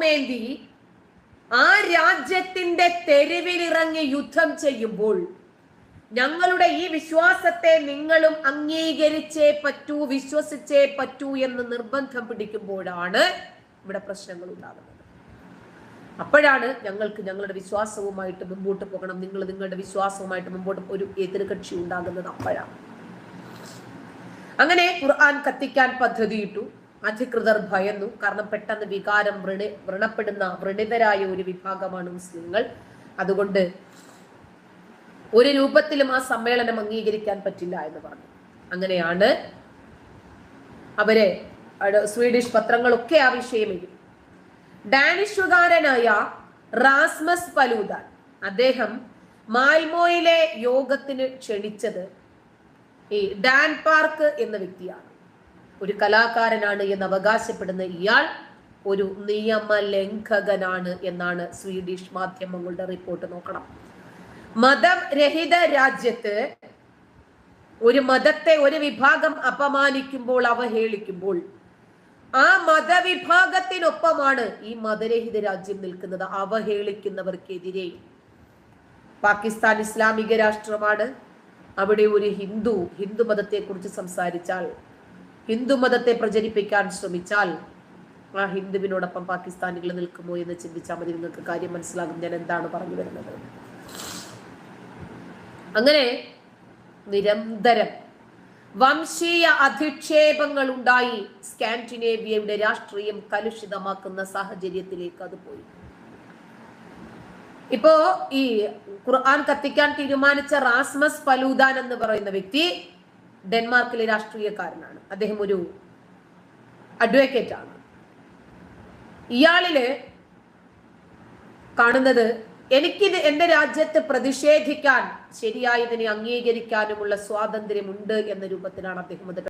ആയുധവുമേന്തി ആ രാജ്യത്തിന്റെ തെരുവിലിറങ്ങി യുദ്ധം ചെയ്യുമ്പോൾ ഞങ്ങളുടെ ഈ വിശ്വാസത്തെ നിങ്ങളും അംഗീകരിച്ചേ പറ്റൂ വിശ്വസിച്ചേ പറ്റൂ എന്ന് നിർബന്ധം പിടിക്കുമ്പോഴാണ് ഇവിടെ പ്രശ്നങ്ങൾ ഉണ്ടാകുന്നത്. അപ്പോഴാണ് ഞങ്ങൾക്ക് ഞങ്ങളുടെ വിശ്വാസവുമായിട്ട് മുമ്പോട്ട് പോകണം. നിങ്ങൾ നിങ്ങളുടെ വിശ്വാസവുമായിട്ട് മുമ്പോട്ട് ഒരു എതിർകക്ഷി ഉണ്ടാകുന്നത് അപ്പോഴാണ്. അങ്ങനെ ഖുർആൻ കത്തിക്കാൻ പദ്ധതിയിട്ടു അധികൃതർ ഭയന്നു. കാരണം പെട്ടെന്ന് വികാരം വൃണി വ്രണപ്പെടുന്ന വ്രണിതരായ ഒരു വിഭാഗമാണ് മുസ്ലിങ്ങൾ. അതുകൊണ്ട് ഒരു രൂപത്തിലും ആ സമ്മേളനം അംഗീകരിക്കാൻ പറ്റില്ല എന്ന് പറഞ്ഞു. അങ്ങനെയാണ് അവരെ സ്വീഡിഷ് പത്രങ്ങളൊക്കെ ആ വിഷയം എഴുതി. ഡാനിഷുകാരനായ റാസ്മസ് പലൂദാൻ അദ്ദേഹം മാൽമോയിലെ യോഗത്തിന് ക്ഷണിച്ചത് ഈ ഡാൻ പാർക്ക് എന്ന വ്യക്തിയാണ്. ഒരു കലാകാരനാണ് എന്ന് അവകാശപ്പെടുന്ന ഇയാൾ ഒരു നിയമലംഘകനാണ് എന്നാണ് സ്വീഡിഷ് മാധ്യമങ്ങളുടെ റിപ്പോർട്ട്. നോക്കണം. മതം രഹിത രാജ്യത്ത് ഒരു മതത്തെ ഒരു വിഭാഗം അപമാനിക്കുമ്പോൾ അവഹേളിക്കുമ്പോൾ ആ മതവിഭാഗത്തിനൊപ്പമാണ് ഈ മതരഹിത രാജ്യം നിൽക്കുന്നത്. അവഹേളിക്കുന്നവർക്കെതിരെ പാകിസ്ഥാൻ ഇസ്ലാമിക രാഷ്ട്രമാണ്. അവിടെ ഒരു ഹിന്ദു ഹിന്ദു മതത്തെക്കുറിച്ച് സംസാരിച്ചാൽ ഹിന്ദു മതത്തെ പ്രചരിപ്പിക്കാൻ ശ്രമിച്ചാൽ ആ ഹിന്ദുവിനോടൊപ്പം പാകിസ്ഥാനികൾ നിൽക്കുമോ എന്ന് ചിന്തിച്ചാൽ മതി. നിങ്ങൾക്ക് കാര്യം മനസ്സിലാകും. ഞാൻ എന്താണ് പറഞ്ഞു വരുന്നത്? അങ്ങനെ നിരന്തരം വംശീയ അധിക്ഷേപങ്ങൾ ഉണ്ടായി സ്കാൻഡിനേവിയയുടെ രാഷ്ട്രീയം കലുഷിതമാക്കുന്ന സാഹചര്യത്തിലേക്ക് അത് പോയി. ഇപ്പോ ഈ ഖുർആൻ കത്തിക്കാൻ തീരുമാനിച്ച റാസ്മസ് പലൂദാൻ എന്ന് പറയുന്ന വ്യക്തി ഡെൻമാർക്കിലെ രാഷ്ട്രീയക്കാരനാണ്. അദ്ദേഹം ഒരു അഡ്വക്കേറ്റ് ആണ്. ഇയാളിൽ കാണുന്നത് എനിക്കിത് എന്റെ രാജ്യത്ത് പ്രതിഷേധിക്കാൻ ശരിയായതിനെ അംഗീകരിക്കാനുമുള്ള സ്വാതന്ത്ര്യമുണ്ട് എന്ന രൂപത്തിലാണ് അദ്ദേഹം അത്